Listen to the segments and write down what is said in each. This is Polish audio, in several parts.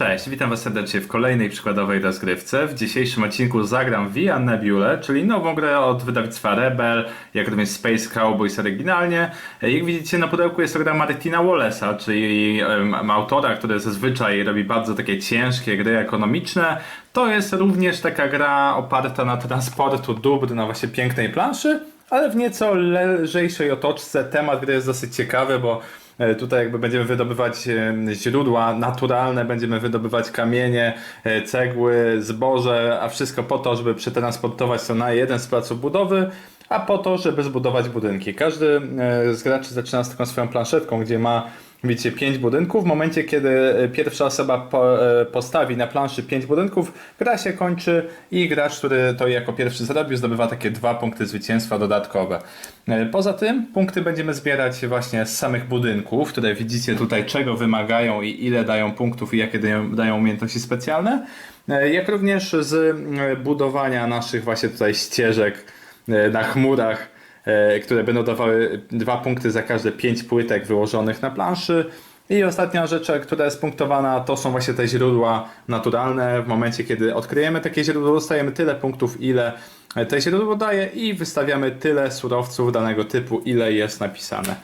Cześć, witam Was serdecznie w kolejnej przykładowej rozgrywce. W dzisiejszym odcinku zagram Via Nebule, czyli nową grę od wydawnictwa Rebel, jak również Space Cowboys oryginalnie. Jak widzicie na pudełku jest to gra Martina Wallace'a, czyli em, autora, który zazwyczaj robi bardzo takie ciężkie gry ekonomiczne. To jest również taka gra oparta na transportu dóbr na właśnie pięknej planszy, ale w nieco lżejszej otoczce. Temat gry jest dosyć ciekawy, bo Tutaj jakby będziemy wydobywać e, źródła naturalne, będziemy wydobywać kamienie, e, cegły, zboże, a wszystko po to, żeby przetransportować to na jeden z placów budowy, a po to, żeby zbudować budynki. Każdy z graczy zaczyna z taką swoją planszetką, gdzie ma Widzicie, pięć budynków. W momencie, kiedy pierwsza osoba po, postawi na planszy pięć budynków, gra się kończy i gracz, który to jako pierwszy zrobił, zdobywa takie dwa punkty zwycięstwa dodatkowe. Poza tym punkty będziemy zbierać właśnie z samych budynków, które widzicie tutaj, czego wymagają i ile dają punktów i jakie dają, dają umiejętności specjalne, jak również z budowania naszych właśnie tutaj ścieżek na chmurach e, które będą dawały dwa punkty za każde pięć płytek wyłożonych na planszy. I ostatnia rzecz, która jest punktowana, to są właśnie te źródła naturalne. W momencie, kiedy odkryjemy takie źródło, dostajemy tyle punktów, ile te źródło daje i wystawiamy tyle surowców danego typu, ile jest napisane.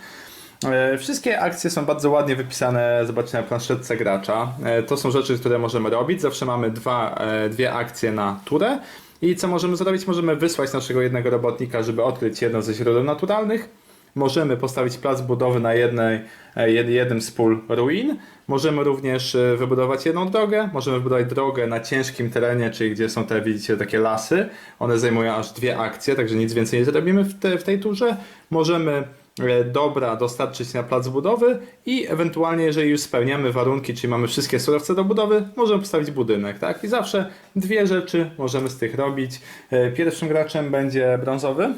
E, Wszystkie akcje są bardzo ładnie wypisane, zobaczcie na planszetce gracza. E, To są rzeczy, które możemy robić. Zawsze mamy dwa, e, dwie akcje na turę. I co możemy zrobić? Możemy wysłać naszego jednego robotnika, żeby odkryć jedno ze źródeł naturalnych. Możemy postawić plac budowy na jednej, e, jed, jednym z pól ruin. Możemy również e, wybudować jedną drogę. Możemy wybudować drogę na ciężkim terenie, czyli gdzie są te, widzicie, takie lasy. One zajmują aż dwie akcje, także nic więcej nie zrobimy w, te, w tej turze. Możemy dobra dostarczyć na plac budowy i ewentualnie, jeżeli już spełniamy warunki, czyli mamy wszystkie surowce do budowy, możemy postawić budynek, tak? I zawsze dwie rzeczy możemy z tych robić. E, Pierwszym graczem będzie brązowy.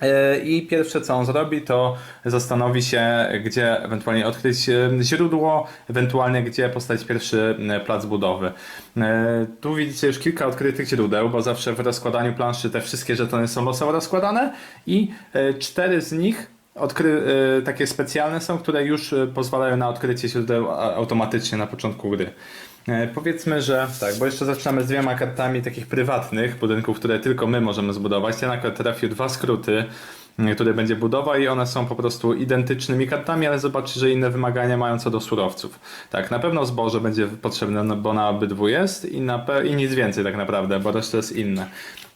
E, I pierwsze co on zrobi, to zastanowi się, gdzie ewentualnie odkryć e, źródło, ewentualnie gdzie postawić pierwszy e, plac budowy. E, Tu widzicie już kilka odkrytych źródeł, bo zawsze w rozkładaniu planszy te wszystkie żetony są losowo rozkładane i e, cztery z nich odkry, e, takie specjalne są, które już e, pozwalają na odkrycie źródeł automatycznie na początku gry. E, Powiedzmy, że tak, bo jeszcze zaczynamy z dwiema kartami takich prywatnych budynków, które tylko my możemy zbudować. Ja akurat trafił dwa skróty, m, które będzie budowa i one są po prostu identycznymi kartami, ale zobaczcie, że inne wymagania mają co do surowców. Tak, na pewno zboże będzie potrzebne, no bo na obydwu jest i, na i nic więcej tak naprawdę, bo reszta jest inne.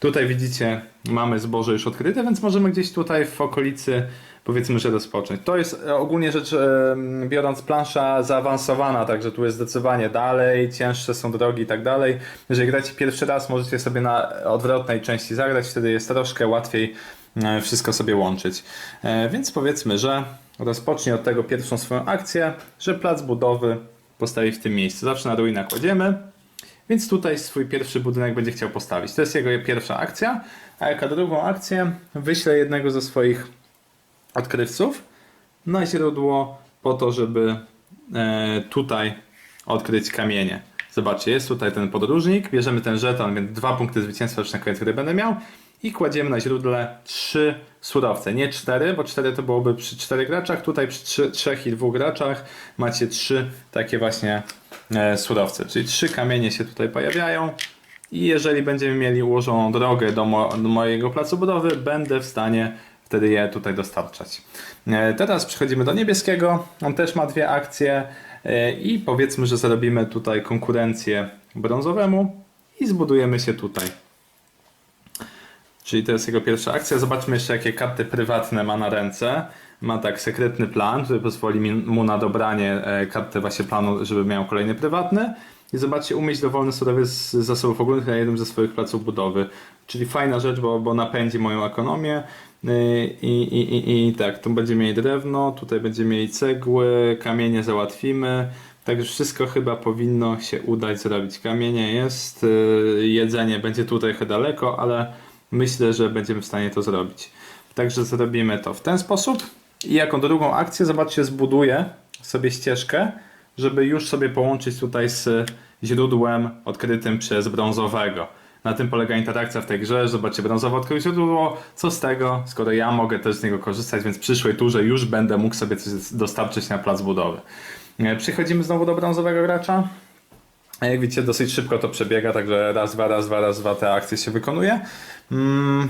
Tutaj widzicie, mamy zboże już odkryte, więc możemy gdzieś tutaj w okolicy powiedzmy, że rozpocząć. To jest e, ogólnie rzecz em, biorąc plansza zaawansowana, także tu jest zdecydowanie dalej, cięższe są drogi i tak dalej. Jeżeli gracie pierwszy raz, możecie sobie na odwrotnej części zagrać, wtedy jest troszkę łatwiej e, wszystko sobie łączyć. E, Więc powiedzmy, że rozpocznie od tego pierwszą swoją akcję, że plac budowy postawi w tym miejscu. Zawsze na ruinach kładziemy, więc tutaj swój pierwszy budynek będzie chciał postawić. To jest jego pierwsza akcja, a jako drugą akcję wyśle jednego ze swoich odkrywców. Na źródło po to, żeby e, tutaj odkryć kamienie. Zobaczcie, jest tutaj ten podróżnik, bierzemy ten żeton, więc dwa punkty zwycięstwa już na koniec gry będę miał. I kładziemy na źródle trzy surowce, nie cztery, bo cztery to byłoby przy czterech graczach, tutaj przy trzech i dwóch graczach macie trzy takie właśnie e, surowce, czyli trzy kamienie się tutaj pojawiają. I jeżeli będziemy mieli ułożoną drogę do, mo do mojego placu budowy, będę w stanie wtedy je tutaj dostarczać. E, Teraz przechodzimy do niebieskiego. On też ma dwie akcje e, i powiedzmy, że zrobimy tutaj konkurencję brązowemu i zbudujemy się tutaj. Czyli to jest jego pierwsza akcja. Zobaczmy jeszcze, jakie karty prywatne ma na ręce. Ma tak sekretny plan, który pozwoli mu na dobranie e, karty właśnie planu, żeby miał kolejny prywatny. I zobaczcie, umieść dowolny surowiec z zasobów ogólnych na jednym ze swoich placów budowy. Czyli fajna rzecz, bo, bo napędzi moją ekonomię. Yy, I, i, i, I tak, tu będziemy mieli drewno, tutaj będziemy mieli cegły, kamienie załatwimy. Także wszystko chyba powinno się udać zrobić. Kamienie jest, yy, jedzenie będzie tutaj trochę daleko, ale myślę, że będziemy w stanie to zrobić. Także zrobimy to w ten sposób. I jako drugą akcję, zobaczcie, zbuduję sobie ścieżkę, żeby już sobie połączyć tutaj z źródłem odkrytym przez brązowego. Na tym polega interakcja w tej grze. Zobaczcie, brązowe odkrył źródło. Co z tego, skoro ja mogę też z niego korzystać, więc w przyszłej turze już będę mógł sobie coś dostarczyć na plac budowy. E, Przechodzimy znowu do brązowego gracza. A jak widzicie, dosyć szybko to przebiega, także raz, dwa, raz, dwa, raz, dwa te akcje się wykonuje. Mm,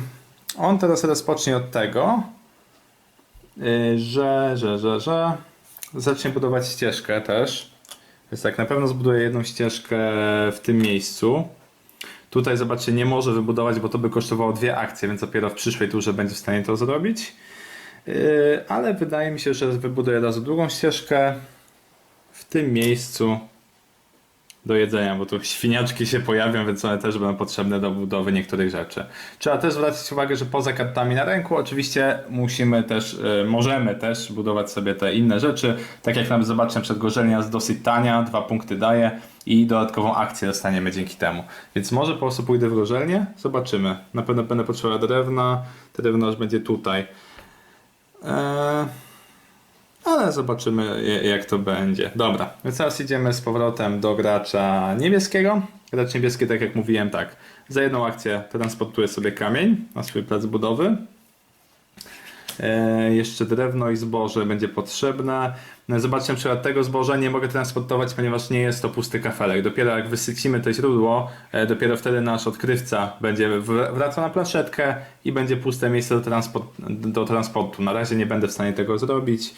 on teraz rozpocznie od tego, y, że, że, że, że zacznie budować ścieżkę też. Więc tak, na pewno zbuduje jedną ścieżkę w tym miejscu. Tutaj zobaczcie, nie może wybudować, bo to by kosztowało dwie akcje, więc dopiero w przyszłej turze będzie w stanie to zrobić. Yy, ale wydaje mi się, że wybuduje od razu drugą ścieżkę w tym miejscu do jedzenia, bo tu świniaczki się pojawią, więc one też będą potrzebne do budowy niektórych rzeczy. Trzeba też zwracać uwagę, że poza kartami na ręku oczywiście musimy też, y, możemy też budować sobie te inne rzeczy. Tak jak nam zobaczę, przed gorzelnia jest dosyć tania, dwa punkty daje i dodatkową akcję dostaniemy dzięki temu. Więc może po prostu pójdę w gorzelnię, zobaczymy. Na pewno będę potrzebował drewna, drewno już będzie tutaj. Eee... Ale zobaczymy jak to będzie. Dobra, więc teraz idziemy z powrotem do gracza niebieskiego. Gracz niebieski, tak jak mówiłem, tak. Za jedną akcję transportuje sobie kamień na swój plac budowy. E, jeszcze drewno i zboże będzie potrzebne. Zobaczcie, na przykład tego zboża nie mogę transportować, ponieważ nie jest to pusty kafelek. Dopiero jak wysycimy to źródło, e, dopiero wtedy nasz odkrywca będzie wr- wracał na planszetkę i będzie puste miejsce do, transport, do transportu. Na razie nie będę w stanie tego zrobić.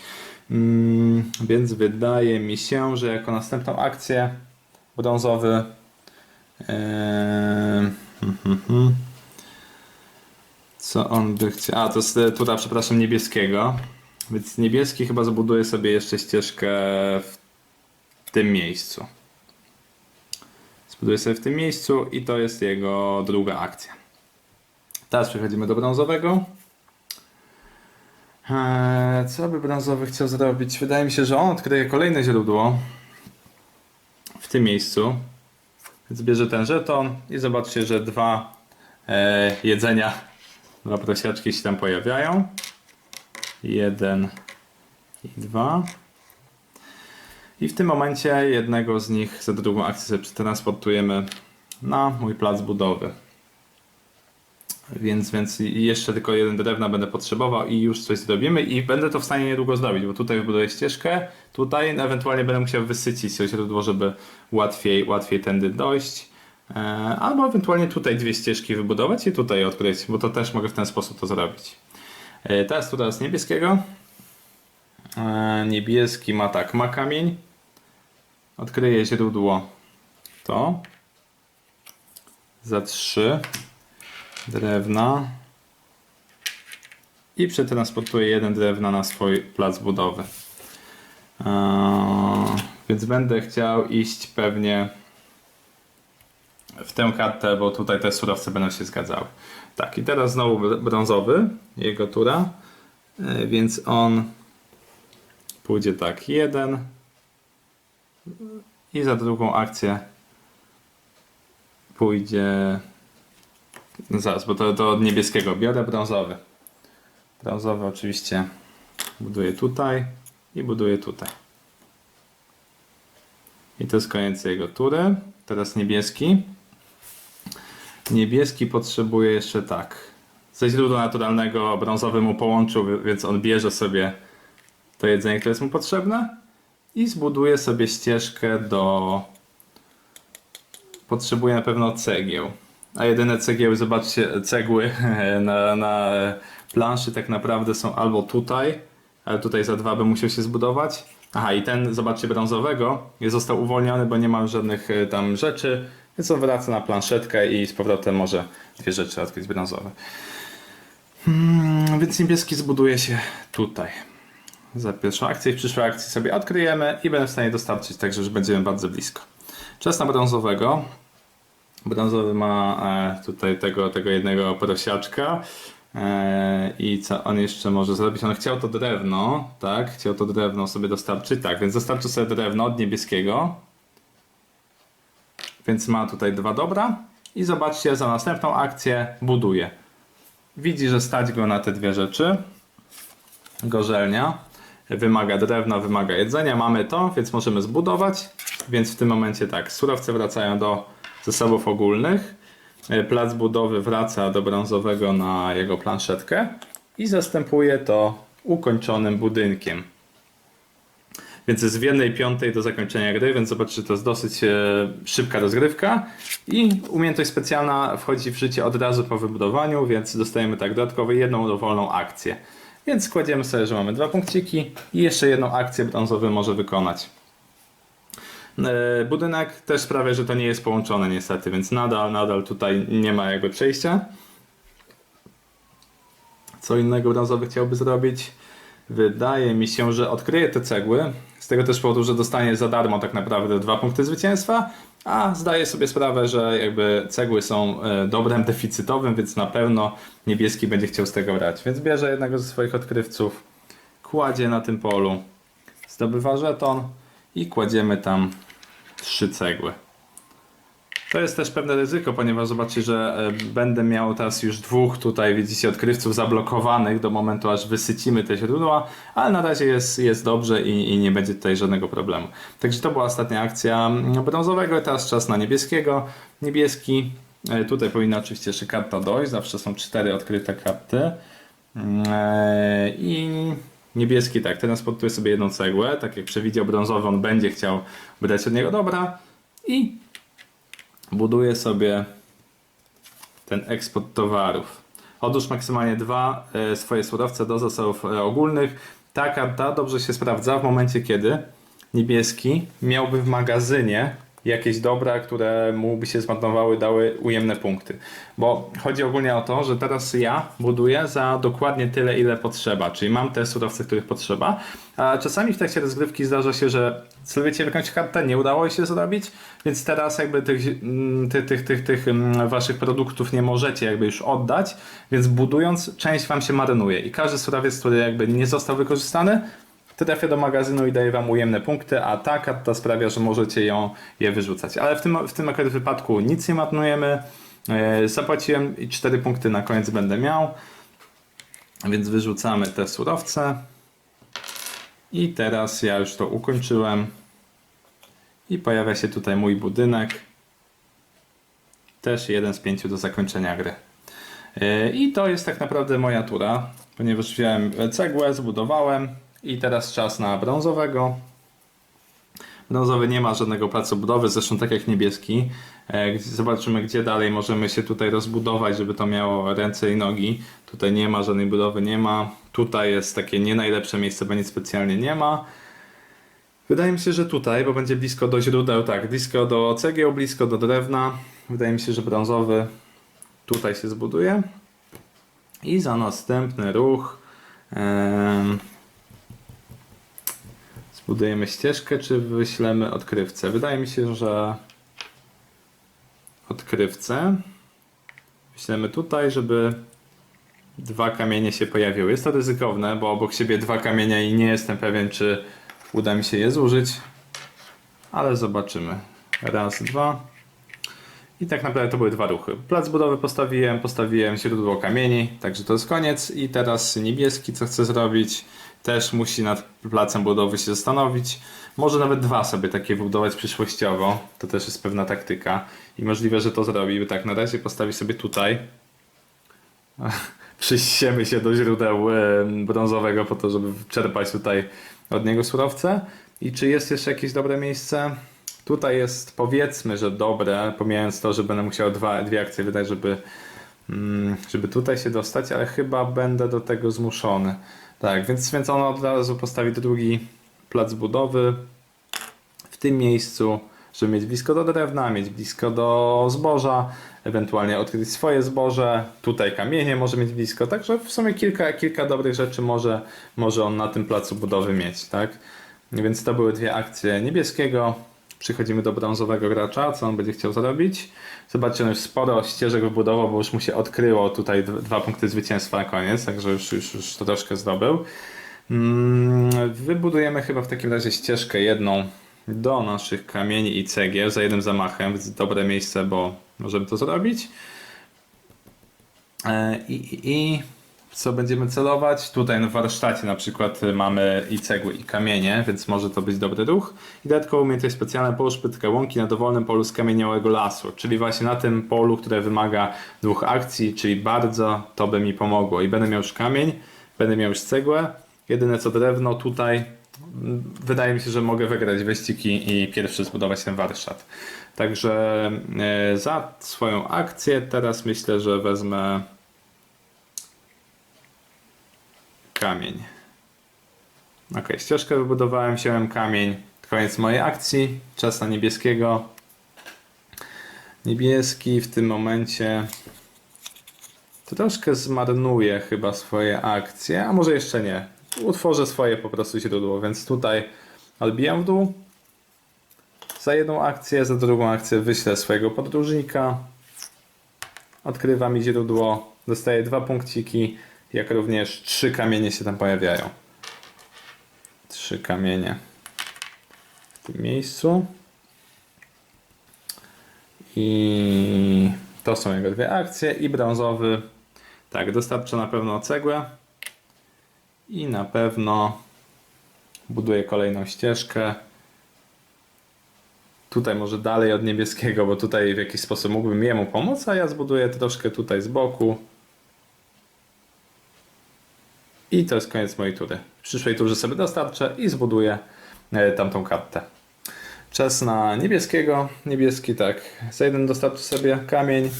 Mm, więc wydaje mi się, że jako następną akcję brązowy. Hmm, hmm, hmm. Co on by chciał? A, to jest tura, przepraszam, niebieskiego. Więc niebieski chyba zbuduje sobie jeszcze ścieżkę w tym miejscu. Zbuduje sobie w tym miejscu i to jest jego druga akcja. Teraz przechodzimy do brązowego. Eee, co by brązowy chciał zrobić? Wydaje mi się, że on odkryje kolejne źródło w tym miejscu. Więc bierze ten żeton i zobaczcie, że dwa e, jedzenia, dwa prosiaczki się tam pojawiają. Jeden i dwa. I w tym momencie jednego z nich za drugą akcję przetransportujemy na mój plac budowy. Więc, więc jeszcze tylko jeden drewna będę potrzebował i już coś zrobimy i będę to w stanie niedługo zrobić, bo tutaj wybuduję ścieżkę, tutaj ewentualnie będę musiał wysycić źródło, żeby łatwiej, łatwiej tędy dojść. E, albo ewentualnie tutaj dwie ścieżki wybudować i tutaj odkryć, bo to też mogę w ten sposób to zrobić. E, teraz tutaj z niebieskiego. E, niebieski ma tak, ma kamień. Odkryję źródło to. Za trzy drewna i przetransportuję jeden drewna na swój plac budowy. Eee, więc będę chciał iść pewnie w tę kartę, bo tutaj te surowce będą się zgadzały. Tak, i teraz znowu br- brązowy, jego tura, Eee, więc on pójdzie tak, jeden i za drugą akcję pójdzie zaraz, bo to, to od niebieskiego biorę brązowy. Brązowy oczywiście buduję tutaj i buduję tutaj. I to jest koniec jego tury. Teraz niebieski. Niebieski potrzebuje jeszcze tak. Ze źródła naturalnego brązowy mu połączył, więc on bierze sobie to jedzenie, które jest mu potrzebne i zbuduje sobie ścieżkę do... Potrzebuje na pewno cegieł. A jedyne cegieły, zobaczcie, cegły na, na planszy tak naprawdę są albo tutaj, ale tutaj za dwa by musiał się zbudować. Aha, i ten, zobaczcie, brązowego został uwolniony, bo nie ma żadnych e, tam rzeczy, więc on wraca na planszetkę i z powrotem może dwie rzeczy odkryć brązowe. Hmm, więc niebieski zbuduje się tutaj. Za pierwszą akcję i w przyszłej akcji sobie odkryjemy i będę w stanie dostarczyć, także już będziemy bardzo blisko. Czas na brązowego. Brązowy ma e, tutaj tego, tego jednego prosiaczka. E, I co on jeszcze może zrobić? On chciał to drewno, tak? Chciał to drewno sobie dostarczyć, tak, więc dostarczy sobie drewno od niebieskiego. Więc ma tutaj dwa dobra. I zobaczcie, za następną akcję buduje. Widzi, że stać go na te dwie rzeczy. Gorzelnia. Wymaga drewna, wymaga jedzenia. Mamy to, więc możemy zbudować. Więc w tym momencie tak, surowce wracają do zasobów ogólnych. E, Plac budowy wraca do brązowego na jego planszetkę i zastępuje to ukończonym budynkiem. więc jest w jednej piątej do zakończenia gry, więc zobaczcie, to jest dosyć e, szybka rozgrywka i umiejętność specjalna wchodzi w życie od razu po wybudowaniu, więc dostajemy tak dodatkowo jedną dowolną akcję. Więc kładziemy sobie, że mamy dwa punkciki i jeszcze jedną akcję brązowy może wykonać. E, Budynek też sprawia, że to nie jest połączone niestety, więc nadal, nadal tutaj nie ma jakby przejścia. Co innego brązowy chciałby zrobić? Wydaje mi się, że odkryje te cegły. Z tego też powodu, że dostanie za darmo tak naprawdę dwa punkty zwycięstwa, a zdaje sobie sprawę, że jakby cegły są e, dobrem deficytowym, więc na pewno niebieski będzie chciał z tego brać. Więc bierze jednego ze swoich odkrywców, kładzie na tym polu, zdobywa żeton i kładziemy tam trzy cegły. To jest też pewne ryzyko, ponieważ zobaczcie, że e, będę miał teraz już dwóch tutaj, widzicie, odkrywców zablokowanych do momentu, aż wysycimy te źródła, ale na razie jest, jest dobrze i, i nie będzie tutaj żadnego problemu. Także to była ostatnia akcja mm, brązowego, teraz czas na niebieskiego. Niebieski, e, tutaj powinna oczywiście jeszcze karta dojść, zawsze są cztery odkryte karty. Mm, e, I niebieski tak, teraz podtuję sobie jedną cegłę, tak jak przewidział brązowy, on będzie chciał wydać od niego dobra i buduję sobie ten eksport towarów. Odłóż maksymalnie dwa e, swoje surowce do zasobów e, ogólnych. Ta karta dobrze się sprawdza w momencie, kiedy niebieski miałby w magazynie jakieś dobra, które mu by się zmarnowały, dały ujemne punkty. Bo chodzi ogólnie o to, że teraz ja buduję za dokładnie tyle, ile potrzeba, czyli mam te surowce, których potrzeba, a czasami w trakcie rozgrywki zdarza się, że celujecie jakąś kartę, nie udało się zrobić, więc teraz jakby tych, mm, tych, tych, tych, tych mm, waszych produktów nie możecie jakby już oddać, więc budując część wam się marnuje i każdy surowiec, który jakby nie został wykorzystany, trafia do magazynu i daje wam ujemne punkty, a ta karta sprawia, że możecie ją je wyrzucać. Ale w tym, w tym akurat wypadku nic nie marnujemy. E, Zapłaciłem i 4 punkty na koniec będę miał. Więc wyrzucamy te surowce. I teraz ja już to ukończyłem. I pojawia się tutaj mój budynek. Też jeden z pięciu do zakończenia gry. E, I to jest tak naprawdę moja tura, ponieważ wziąłem cegłę, zbudowałem i teraz czas na brązowego. Brązowy nie ma żadnego placu budowy, zresztą tak jak niebieski. E, Zobaczymy, gdzie dalej możemy się tutaj rozbudować, żeby to miało ręce i nogi. Tutaj nie ma żadnej budowy, nie ma. Tutaj jest takie nie najlepsze miejsce, bo nic specjalnie nie ma. Wydaje mi się, że tutaj, bo będzie blisko do źródeł, tak, blisko do cegieł, blisko do drewna. Wydaje mi się, że brązowy tutaj się zbuduje. I za następny ruch em, zbudujemy ścieżkę, czy wyślemy odkrywcę. Wydaje mi się, że odkrywcę wyślemy tutaj, żeby dwa kamienie się pojawiły. Jest to ryzykowne, bo obok siebie dwa kamienia i nie jestem pewien, czy uda mi się je zużyć. Ale zobaczymy. Raz, dwa. I tak naprawdę to były dwa ruchy. Plac budowy postawiłem, postawiłem źródło kamieni, także to jest koniec. I teraz niebieski, co chce zrobić, też musi nad placem budowy się zastanowić. Może nawet dwa sobie takie wybudować przyszłościowo. To też jest pewna taktyka. I możliwe, że to zrobi. Tak, na razie postawi sobie tutaj. Przysiemy się do źródeł brązowego po to, żeby czerpać tutaj od niego surowce. I czy jest jeszcze jakieś dobre miejsce? Tutaj jest powiedzmy, że dobre, pomijając to, że będę musiał dwa, dwie akcje wydać, żeby, mm, żeby tutaj się dostać, ale chyba będę do tego zmuszony. Tak, więc, więc on od razu postawi drugi plac budowy w tym miejscu, żeby mieć blisko do drewna, mieć blisko do zboża, ewentualnie odkryć swoje zboże. Tutaj kamienie może mieć blisko, także w sumie kilka, kilka dobrych rzeczy może, może on na tym placu budowy mieć, tak? Więc to były dwie akcje niebieskiego. Przechodzimy do brązowego gracza, co on będzie chciał zrobić. Zobaczcie, on już sporo ścieżek wybudował, bo już mu się odkryło tutaj dwa punkty zwycięstwa na koniec, także już, już, już troszkę zdobył. Mm, Wybudujemy chyba w takim razie ścieżkę jedną do naszych kamieni i cegieł za jednym zamachem, więc dobre miejsce, bo możemy to zrobić. E, I, i, I co będziemy celować? Tutaj w warsztacie na przykład y, mamy i cegły, i kamienie, więc może to być dobry ruch. I dodatkowo umiejętność specjalna połóż pytkę łąki na dowolnym polu skamieniałego lasu, czyli właśnie na tym polu, które wymaga dwóch akcji, czyli bardzo to by mi pomogło. I będę miał już kamień, będę miał już cegłę. Jedyne co drewno tutaj mm, wydaje mi się, że mogę wygrać wyścigi i pierwszy zbudować ten warsztat. Także e, za swoją akcję teraz myślę, że wezmę kamień. Ok, ścieżkę wybudowałem, wziąłem kamień. Koniec mojej akcji. Czas na niebieskiego. Niebieski w tym momencie troszkę zmarnuje chyba swoje akcje, a może jeszcze nie. Utworzę swoje po prostu źródło, więc tutaj odbijam w dół. Za jedną akcję, za drugą akcję wyślę swojego podróżnika. Odkrywa mi źródło, dostaję dwa punkciki, jak również trzy kamienie się tam pojawiają. Trzy kamienie w tym miejscu. I to są jego dwie akcje. I brązowy. Tak, dostarcza na pewno cegłę. I na pewno buduje kolejną ścieżkę. Tutaj może dalej od niebieskiego, bo tutaj w jakiś sposób mógłbym jemu pomóc, a ja zbuduję troszkę tutaj z boku. I to jest koniec mojej tury. W przyszłej turze sobie dostarczę i zbuduję e, tamtą kartę. Czas na niebieskiego. Niebieski tak. Za jeden dostarczy sobie kamień.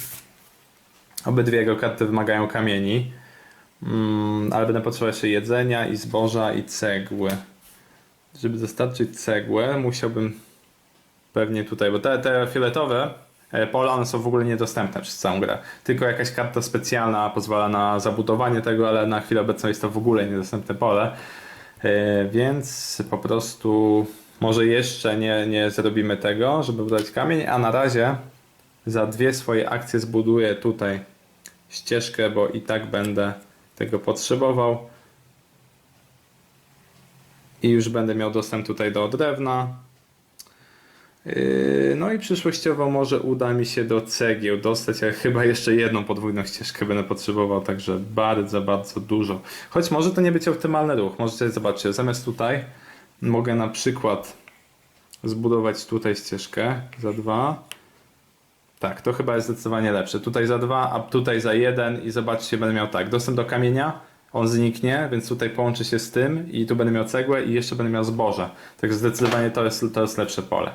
Obydwie jego karty wymagają kamieni. Mm, ale będę potrzebował jeszcze jedzenia i zboża i cegły. Żeby dostarczyć cegłę, musiałbym pewnie tutaj, bo te, te fioletowe pola one są w ogóle niedostępne przez całą grę. Tylko jakaś karta specjalna pozwala na zabudowanie tego, ale na chwilę obecną jest to w ogóle niedostępne pole. E, Więc po prostu może jeszcze nie, nie zrobimy tego, żeby budować kamień, a na razie za dwie swoje akcje zbuduję tutaj ścieżkę, bo i tak będę tego potrzebował. I już będę miał dostęp tutaj do drewna. Yy, No i przyszłościowo może uda mi się do cegieł dostać, ale chyba jeszcze jedną podwójną ścieżkę będę potrzebował, także bardzo, bardzo dużo. Choć może to nie być optymalny ruch. Możecie zobaczyć, zamiast tutaj mogę na przykład zbudować tutaj ścieżkę za dwa. Tak, to chyba jest zdecydowanie lepsze. Tutaj za dwa, a tutaj za jeden i zobaczcie, będę miał tak, dostęp do kamienia, on zniknie, więc tutaj połączy się z tym i tu będę miał cegłę i jeszcze będę miał zboże. Także zdecydowanie to jest, to jest lepsze pole.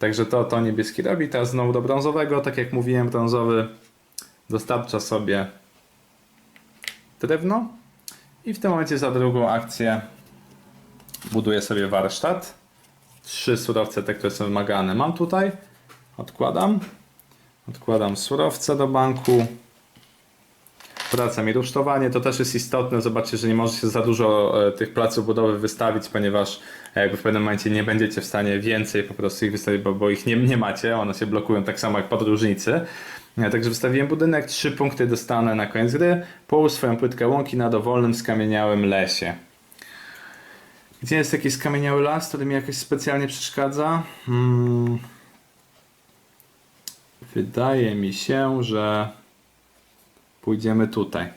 Także to, to niebieski robi. Teraz znowu do brązowego. Tak jak mówiłem, brązowy dostarcza sobie drewno. I w tym momencie za drugą akcję buduję sobie warsztat. Trzy surowce, te, które są wymagane, mam tutaj. Odkładam. Odkładam surowce do banku. Wraca mi rusztowanie, to też jest istotne. Zobaczcie, że nie może się za dużo e, tych placów budowy wystawić, ponieważ e, jakby w pewnym momencie nie będziecie w stanie więcej po prostu ich wystawić, bo, bo ich nie, nie macie. One się blokują tak samo jak podróżnicy. E, Także wystawiłem budynek, trzy punkty dostanę na koniec gry. Połóż swoją płytkę łąki na dowolnym skamieniałym lesie. Gdzie jest jakiś skamieniały las, który mi jakoś specjalnie przeszkadza? Hmm. Wydaje mi się, że pójdziemy tutaj.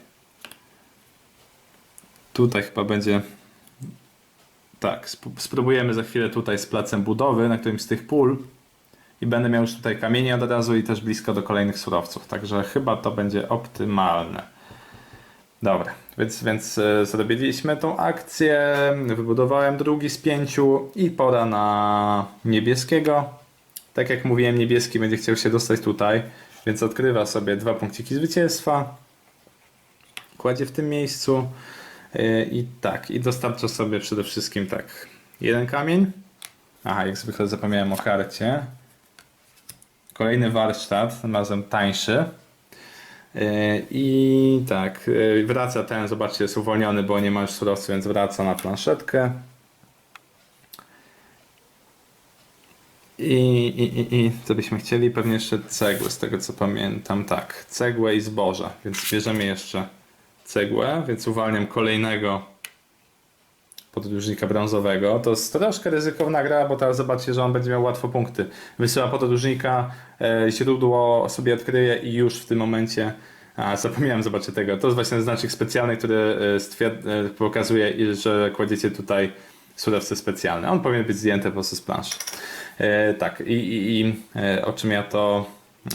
Tutaj chyba będzie. Tak, sp- spróbujemy za chwilę tutaj z placem budowy, na którymś z tych pól. I będę miał już tutaj kamienie od razu i też blisko do kolejnych surowców. Także chyba to będzie optymalne. Dobra, więc, więc e, zrobiliśmy tą akcję. Wybudowałem drugi z pięciu i pora na niebieskiego. Tak jak mówiłem, niebieski będzie chciał się dostać tutaj, więc odkrywa sobie dwa punkciki zwycięstwa. Kładzie w tym miejscu. Yy, I tak, i dostarcza sobie przede wszystkim tak. Jeden kamień. Aha, jak zwykle zapomniałem o karcie. Kolejny warsztat, tym razem tańszy. Yy, I tak, yy, wraca ten, zobaczcie, jest uwolniony, bo nie ma już surowców, więc wraca na planszetkę. I, i, i, co byśmy chcieli? Pewnie jeszcze cegły, z tego co pamiętam. Tak, cegłę i zboże, więc bierzemy jeszcze cegłę, więc uwalniam kolejnego podróżnika brązowego. To jest troszkę ryzykowna gra, bo teraz zobaczcie, że on będzie miał łatwo punkty. Wysyła podróżnika, e, źródło sobie odkryje i już w tym momencie a, zapomniałem, zobaczcie tego. To jest właśnie znacznik specjalny, który e, stwierd- e, pokazuje, że kładziecie tutaj surowce specjalne. On powinien być zdjęty po prostu z planszy. E, tak, i, i, i e, o czym ja to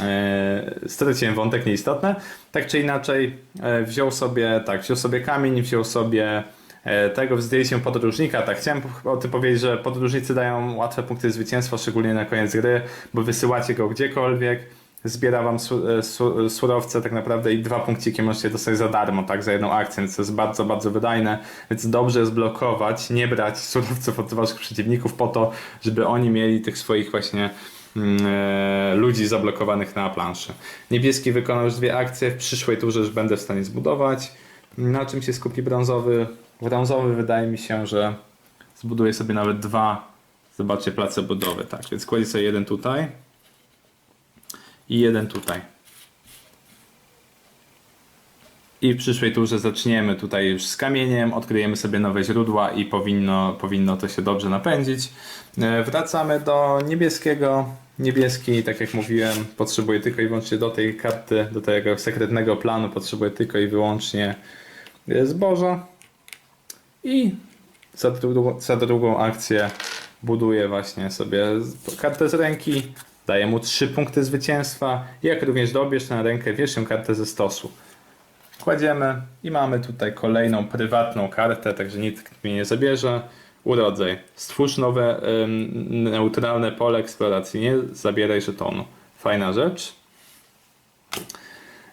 e, straciłem wątek, nieistotne. Tak czy inaczej, e, wziął sobie, tak, wziął sobie kamień, wziął sobie e, tego zdjęli się podróżnika. Tak, chciałem o tym powiedzieć, że podróżnicy dają łatwe punkty zwycięstwa, szczególnie na koniec gry, bo wysyłacie go gdziekolwiek, zbiera wam su, e, su, surowce tak naprawdę i dwa punkciki możecie dostać za darmo, tak, za jedną akcję, to jest bardzo, bardzo wydajne, więc dobrze jest blokować, nie brać surowców od waszych przeciwników po to, żeby oni mieli tych swoich właśnie mm, e, ludzi zablokowanych na planszy. Niebieski wykonał już dwie akcje, w przyszłej turze już będę w stanie zbudować. Na czym się skupi brązowy? Brązowy wydaje mi się, że zbuduje sobie nawet dwa, zobaczcie, place budowy, tak, więc kładzie sobie jeden tutaj i jeden tutaj. I w przyszłej turze zaczniemy tutaj już z kamieniem, odkryjemy sobie nowe źródła i powinno, powinno to się dobrze napędzić. E, Wracamy do niebieskiego. Niebieski, tak jak mówiłem, potrzebuje tylko i wyłącznie do tej karty, do tego sekretnego planu, potrzebuje tylko i wyłącznie e, zboża. I za drugą, za drugą akcję buduje właśnie sobie kartę z ręki, daje mu 3 punkty zwycięstwa, jak również dobierz na rękę pierwszą kartę ze stosu. Kładziemy i mamy tutaj kolejną prywatną kartę, także nikt mi nie zabierze. Urodzaj. Stwórz nowe ym, neutralne pole eksploracji. Nie zabieraj żetonu. Fajna rzecz.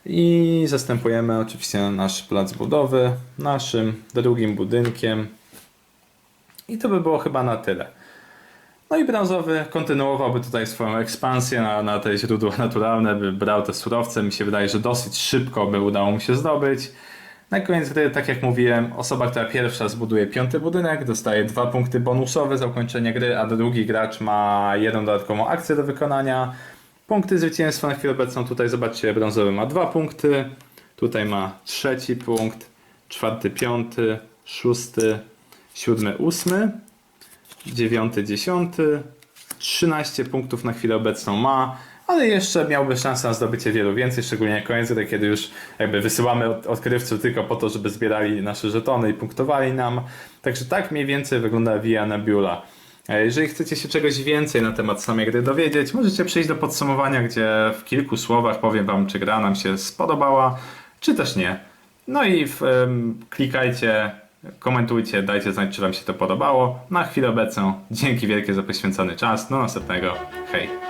I zastępujemy oczywiście nasz plac budowy naszym drugim budynkiem. I to by było chyba na tyle. No i brązowy kontynuowałby tutaj swoją ekspansję na, na te źródła naturalne, by brał te surowce. Mi się wydaje, że dosyć szybko by udało mu się zdobyć. Na koniec gry, tak jak mówiłem, osoba, która pierwsza zbuduje piąty budynek, dostaje dwa punkty bonusowe za ukończenie gry, a drugi gracz ma jedną dodatkową akcję do wykonania. Punkty zwycięstwa na chwilę obecną tutaj zobaczcie, brązowy ma dwa punkty, tutaj ma trzeci punkt, czwarty, piąty, szósty, siódmy, ósmy dziewiąty, dziesiąty, 13 punktów na chwilę obecną ma, ale jeszcze miałby szansę na zdobycie wielu więcej, szczególnie na koniec gry, kiedy już jakby wysyłamy od, odkrywców tylko po to, żeby zbierali nasze żetony i punktowali nam. Także tak mniej więcej wygląda Via Nebula. Jeżeli chcecie się czegoś więcej na temat samej gry dowiedzieć, możecie przejść do podsumowania, gdzie w kilku słowach powiem Wam, czy gra nam się spodobała, czy też nie. No i w, klikajcie, komentujcie, dajcie znać, czy Wam się to podobało. Na chwilę obecną dzięki wielkie za poświęcony czas. Do następnego. Hej!